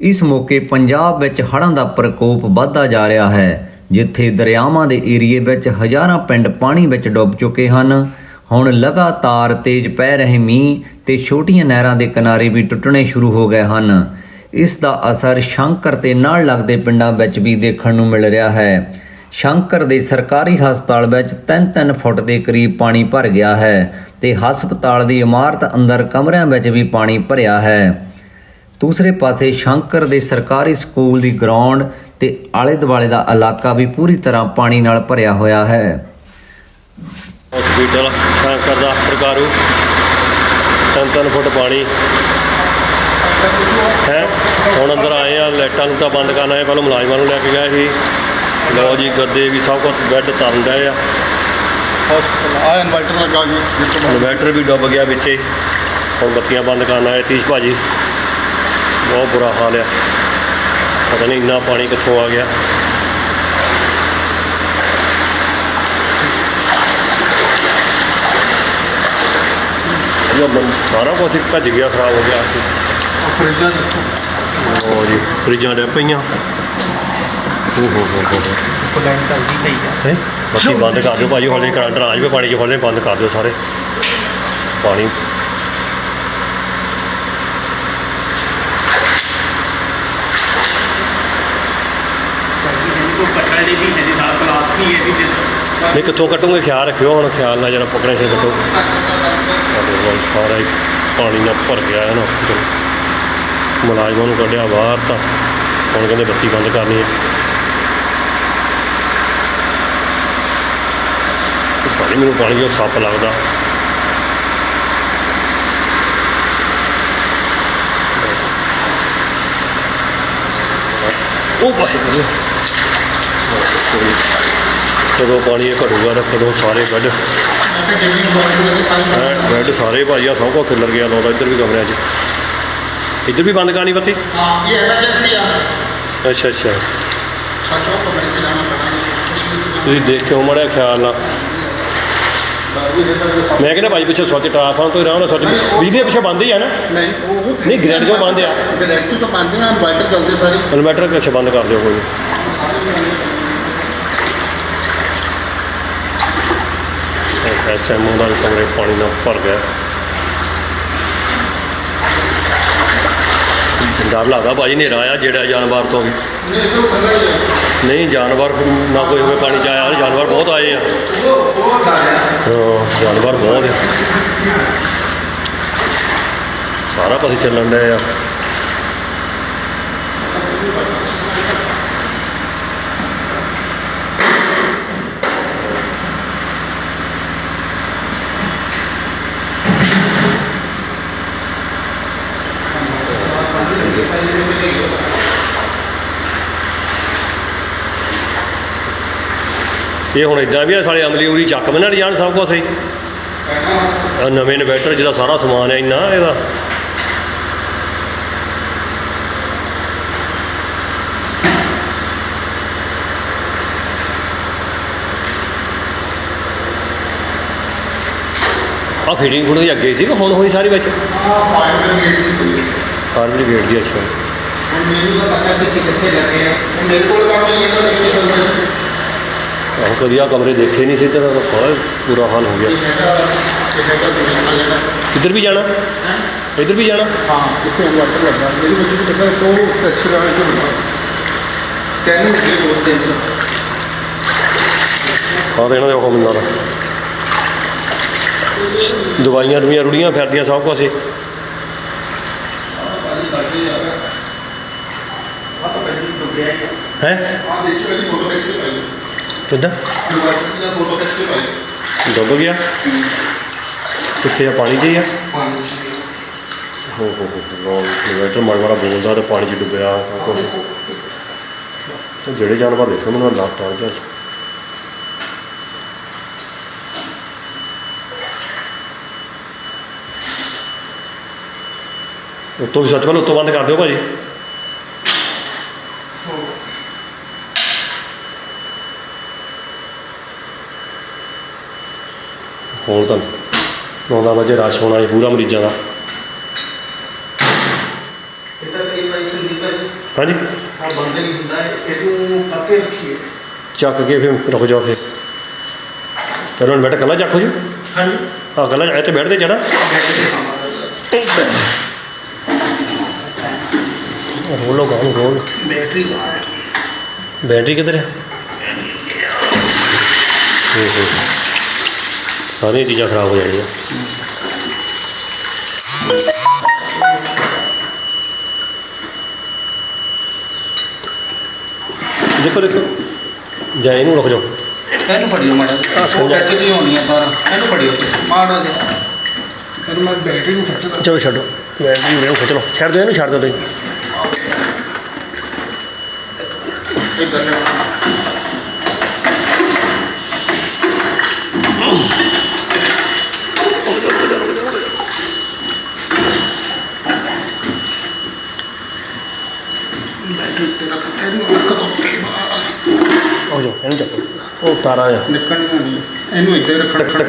ਇਸ ਮੌਕੇ ਪੰਜਾਬ ਵਿੱਚ ਹੜ੍ਹਾਂ ਦਾ ਪ੍ਰਕੋਪ ਵੱਧਦਾ ਜਾ ਰਿਹਾ ਹੈ, ਜਿੱਥੇ ਦਰਿਆਵਾਂ ਦੇ ਏਰੀਏ ਵਿੱਚ ਹਜ਼ਾਰਾਂ ਪਿੰਡ ਪਾਣੀ ਵਿੱਚ ਡੁੱਬ ਚੁੱਕੇ ਹਨ। ਹੁਣ ਲਗਾਤਾਰ ਤੇਜ਼ ਪੈ ਰਹੇ ਮੀਂਹ ਤੇ ਛੋਟੀਆਂ ਨਹਿਰਾਂ ਦੇ ਕਿਨਾਰੇ ਵੀ ਟੁੱਟਣੇ ਸ਼ੁਰੂ ਹੋ ਗਏ ਹਨ। ਇਸ ਦਾ ਅਸਰ ਸ਼ੰਕਰ ਤੇ ਨਾਲ ਲੱਗਦੇ ਪਿੰਡਾਂ ਵਿੱਚ ਵੀ ਦੇਖਣ ਨੂੰ ਮਿਲ ਰਿਹਾ ਹੈ। ਸ਼ੰਕਰ ਦੇ ਸਰਕਾਰੀ ਹਸਪਤਾਲ ਵਿੱਚ 3-3 ਫੁੱਟ ਦੇ ਕਰੀਬ ਪਾਣੀ ਭਰ ਗਿਆ ਹੈ ਤੇ ਹਸਪਤਾਲ ਦੀ ਇਮਾਰਤ ਅੰਦਰ ਕਮਰਿਆਂ ਵਿੱਚ ਵੀ ਪਾਣੀ ਭਰਿਆ ਹੈ। ਦੂਸਰੇ ਪਾਸੇ ਸ਼ੰਕਰ ਦੇ ਸਰਕਾਰੀ ਸਕੂਲ ਦੀ ਗਰਾਊਂਡ ਤੇ ਆਲੇ ਦੁਆਲੇ ਦਾ ਇਲਾਕਾ ਵੀ ਪੂਰੀ ਤਰ੍ਹਾਂ ਪਾਣੀ ਨਾਲ ਭਰਿਆ ਹੋਇਆ ਹੈ। ਹਸਪੀਟਲ ਸ਼ੰਕਰ ਦਾ ਸਰਕਾਰੂ। ਤਿੰਨ ਤਿੰਨ ਫੁੱਟ ਪਾਣੀ ਹੈ। ਹੁਣ ਅੰਦਰ ਆਏ ਆ ਲਾਈਟਾਂ ਨੂੰ ਤਾਂ ਬੰਦ ਕਰਨਾ ਹੈ ਪਹਿਲਾਂ ਮੁਲਾਜ਼ਮਾਂ ਨੂੰ ਲੈ ਕੇ ਗਏ ਸੀ। ਲਓ ਜੀ ਗੱਦੇ ਵੀ ਸਭ ਕੁਝ ਬੈੱਡ ਤਰਨ ਡਏ ਆ। ਹਸਪਤਾਲ ਆ ਇਨਵਰਟਰ ਲੱਗਾ ਜੀ ਇਨਵੈਟਰ ਵੀ ਡੁੱਬ ਗਿਆ ਵਿੱਚੇ। ਹੁਣ ਬੱਤੀਆਂ ਬੰਦ ਕਰਨ ਆਏ ਤੀਸ਼ ਭਾਜੀ। ਬਹੁਤ ਬੁਰਾ ਹਾਲ ਆ। ਪਤਾ ਨਹੀਂ ਇੰਨਾ ਪਾਣੀ ਕਿੱਥੋਂ ਆ ਗਿਆ। ਇਹ ਸਾਰਾ ਕੁਝ ਹੀ ਭੱਜ ਗਿਆ ਖਰਾਬ ਹੋ ਗਿਆ। ਫਰਿੱਜਾਂ ਉਹ ਜੀ ਫਰਿੱਜਾਂ ਡੇ ਪਈਆਂ। ਹੋ ਹੋ ਹੋ ਹੋ। ਲਾਈਨ ਚੱਲਦੀ ਪਈ ਆ। ਹੈ? ਬੱਤੀ ਬੰਦ ਕਰ ਦਿਓ ਭਾਜੀ ਹੌਲੀ ਕਰੰਟ ਨਾ ਆ ਜਾਵੇ ਪਾਣੀ 'ਚ ਹੌਲੀ ਬੰਦ ਕਰ ਦਿਓ ਸਾਰੇ। ਪਾਣੀ ਕੋਈ ਪੱਟਣ ਵੀ ਹੈ ਨਾਲ ਕਲਾਸ ਵੀ ਹੈ ਜੀ ਨਹੀਂ, ਕਿੱਥੋਂ ਕੱਟੋਗੇ ਖਿਆਲ ਰੱਖਿਓ ਹੁਣ, ਖਿਆਲ ਨਾਲ ਜਰਾ ਪਕੜੇ ਸੇ ਕੱਟੋ ਸਾਡੇ ਕੋਲ ਸਾਰਾ ਹੀ ਪਾਣੀ ਨਾਲ ਭਰ ਗਿਆ ਹੈ ਨਾ ਹਸਪੀਟਲ ਮੁਲਾਜ਼ਮਾਂ ਨੂੰ ਕੱਢਿਆ ਬਾਹਰ ਤਾਂ। ਹੁਣ ਕਹਿੰਦੇ ਬੱਤੀ ਬੰਦ ਕਰਨੀ ਹੈ। ਪਾਣੀ ਮੈਨੂੰ ਪਾਣੀ ਜੋ ਸੱਪ ਲੱਗਦਾ। ਉਹ ਵਾਹਿਗੁਰੂ। ਕਦੋਂ ਪਾਣੀ ਇਹ ਘਟੂਗਾ ਤਾਂ ਕਦੋਂ ਸਾਰੇ ਬੈੱਡ। ਬੈੱਡ ਸਾਰੇ ਭਾਜੀ ਆ ਸਭ ਖਿਲਰ ਗਿਆ ਲਾਉਂਦਾ ਇੱਧਰ ਵੀ ਕਮਰਿਆਂ 'ਚ। ਇੱਧਰ ਵੀ ਬੰਦ ਕਰਨੀ ਬੱਤੀ? ਹਾਂ ਇਹ ਐਮਰਜੈਂਸੀ ਆ। ਅੱਛਾ ਅੱਛਾ। ਸੱਚੋ ਤੁਸੀਂ ਦੇਖਿਓ ਮੜਿਆ ਖਿਆਲ ਨਾਲ। ਮੈਂ ਕਹਿੰਦਾ ਭਾਈ ਪਿੱਛੇ ਸਵੱਚ ਟਰਾਫਾਂ ਤੋਂ ਆਰਾਮ ਨਾਲ ਸਵੱਚ ਬਿਜਲੀ ਦੇ ਪਿੱਛੇ ਬੰਦ ਹੀ ਆ ਨਾ। ਨਹੀਂ ਉਹ ਨਹੀਂ, ਗ੍ਰਿਡ ਜੋ ਬੰਦ ਆ। ਗ੍ਰਿਡ ਤੋਂ ਤਾਂ ਬੰਦ ਨਾ ਇਨਵਰਟਰ ਚੱਲਦੇ ਸਾਰੇ। ਇਨਵੈਟਰ ਪਿੱਛੇ ਬੰਦ ਕਰ ਦਿਓ ਕੋਈ। ਐਸਐਮਓ ਦਾ ਵੀ ਕਮਰੇ ਪਾਣੀ ਨਾਲ ਭਰ ਗਿਆ। ਡਰ ਲੱਗਦਾ ਭਾਜੀ ਹਨੇਰਾ ਆਇਆ ਜਿਹੜਾ ਜਾਨਵਰ ਤੋਂ। ਵੀ ਨਹੀਂ ਜਾਨਵਰ ਨਾ ਕੋਈ ਹੋਵੇ ਪਾਣੀ ਚ ਆਇਆ ਜਾਨਵਰ ਬਹੁਤ ਆਏ ਆ। ਹਾਂ, ਜਾਨਵਰ ਬਹੁਤ ਸਾਰਾ ਪਾਸੇ ਚੱਲਣ ਡਿਆ ਆ। ਇਹ ਹੁਣ ਇਦਾਂ ਵੀ ਆ ਸਾਲੇ ਅਮਲੀ ਉਰੀ ਚੱਕ ਬਣਾ ਜਾਣ ਸਭ ਕੁਛ ਹੀ ਨਵੇਂ ਇਨਵੈਟਰ ਜਿਹਦਾ ਸਾਰਾ ਸਮਾਨ ਹੈ ਇੰਨਾ ਇਹਦਾ। ਆ ਫੀਡਿੰਗ ਫੂਡ ਦੀ ਅੱਗੇ ਸੀ ਕਿ ਹੁਣ ਹੋਈ ਸਾਰੀ ਵਿੱਚ? ਆ ਫਾਇਰ ਬ੍ਰਿਗੇਡ ਦੀ ਅੱਛਾ। ਹੁਣ ਮੈਨੂੰ ਤਾਂ ਪਤਾ ਕਿ ਕਿੱਥੇ ਲੱਗੇ ਆ। ਹੁਣ ਮੇਰੇ ਕੋਲ ਕੰਮ ਨਹੀਂ ਹੈ ਤਾਂ ਕਿੱਥੇ ਚੱਲਦਾ ਆਹ ਕਦੀ ਆ ਕਮਰੇ ਦੇਖੇ ਨਹੀਂ ਸੀ ਤੇ ਬਹੁਤ ਪੂਰਾ ਹਾਲ ਹੋ ਗਿਆ। ਇਹ ਹੈਗਾ ਇਹ ਜਿਹੜਾ। ਇੱਧਰ ਵੀ ਜਾਣਾ? ਇੱਧਰ ਵੀ ਜਾਣਾ? ਹਾਂ ਇੱਥੇ ਇਨਵਰਟਰ ਲੱਗਾ। ਮੇਰੀ ਬੱਚੀ ਨੂੰ ਕਹਿੰਦਾ ਤੋਂ ਟੈਕਸੀ ਤੋਂ ਬਣਾ ਕਹਿੰਦੇ ਕਿ ਦੋ ਦਿਨ ਚ ਹਾਂ ਤੇ ਇਹਨਾਂ ਦੇ। ਹੁਕਮ ਨਾਲ ਦਵਾਈਆਂ ਰੁੜੀਆਂ ਫਿਰਦੀਆਂ ਸਭ ਕੁਛ ਹੀ ਆ ਤਾਂ ਪਹਿਲਾਂ ਡੁੱਬਿਆ ਹੀ? ਹੈ ਆ ਦੇਖੋ ਇਹਦੀ ਫੋਟੋ ਖਿੱਚ ਕੇ ਪਾਈ। ਕਿੱਦਾਂ? ਇਨਵਰਟਰ ਦੀ ਫੋਟੋ ਖਿੱਚ ਕੇ ਪਾਈ। ਡੁੱਬ ਗਿਆ? ਕਿੱਥੇ ਆ? ਪਾਣੀ 'ਚ ਹੀ ਆ? ਪਾਣੀ ਚ ਹੋ ਹੋ ਹੋ ਇਨਵਰਟਰ ਮਾੜਾ ਮਾੜਾ ਬੋਲਦਾ ਤੇ ਪਾਣੀ 'ਚ ਡੁੱਬਿਆ। ਤੇ ਜਿਹੜੇ ਜਾਨਵਰ ਦੇਖੋ ਮੈਨੂੰ ਲੱਤ ਟਾਂ ਚ ਉੱਤੋਂ ਵੀ ਸੱਚ ਵੱਲ ਉੱਤੋਂ ਬੰਦ ਕਰ ਦਿਓ ਭਾਜੀ। ਹੁਣ ਤਾਂ 9 ਵਜੇ ਰਸ਼ ਹੋਣਾ ਹੈ ਪੂਰਾ ਮਰੀਜ਼ਾਂ ਦਾ। ਇਹਦਾ ਤੇਰੀ ਪਾਈ ਸੰਦੀਪ ਹੈ ਹਾਂਜੀ? ਆ ਬੰਦ ਨਹੀਂ ਹੁੰਦਾ ਹੈ ਇਹਨੂੰ ਕੱਕੇ ਰੱਖੀਏ। ਚੱਕ ਕੇ ਫਿਰ ਰੁਕ ਜਾਓ ਫਿਰ। ਪਹਿਲਾਂ ਬੈਠ ਕੱਲਾ ਚੱਕੋ ਜੀ? ਹਾਂਜੀ। ਆ ਕੱਲਾ ਇੱਥੇ ਬੈਠਦੇ ਜਣਾ ਰੋਲੋ ਗਾਂ ਨੂੰ ਰੋਲ। ਬੈਟਰੀ ਬੈਟਰੀ ਕਿੱਧਰ ਹੈ ਹੂੰ ਹੂੰ। ਸਾਰੀਆਂ ਚੀਜ਼ਾਂ ਖਰਾਬ ਹੋ ਜਾਣੀਆਂ। ਦੇਖੋ ਦੇਖੋ। ਜਾਂ ਇਹਨੂੰ ਰੁਕ ਜਾਓ। ਇਹਨੂੰ ਫੜਿਓ ਮਾੜਾ ਜਿਹਾ। ਉਹ। ਵਿੱਚ ਦੀ ਹੋਣੀ ਆ ਸਾਰਾ ਇਹਨੂੰ ਫੜਿਓ। ਮਾੜਾ ਜਿਹਾ। ਇਹਨੂੰ ਮੈਂ ਬੈਟਰੀ ਨੂੰ ਖਿੱਚਦਾ। ਚਲੋ ਛੱਡੋ। ਬੈਟਰੀ ਮੈਨੂੰ ਖਿੱਚ ਲਓ। ਛੱਡ ਦਿਓ ਇਹਨੂੰ ਛੱਡ ਦਿਓ ਤੁਸੀਂ। ਇੱਧਰ ਲਿਆਓ। ਬੈਟਰੀ ਤੇ ਰੱਖ ਇਹਨੂੰ ਰੱਖ ਦੋ ਹੋ ਜਾਓ ਇਹਨੂੰ ਚੱਕੋ। ਉਹ ਤਾਰਾ ਆ ਨਿਕਲਣੀ ਨਹੀਂ ਇਹਨੂੰ ਇੱਧਰ ਰੱਖਣਾ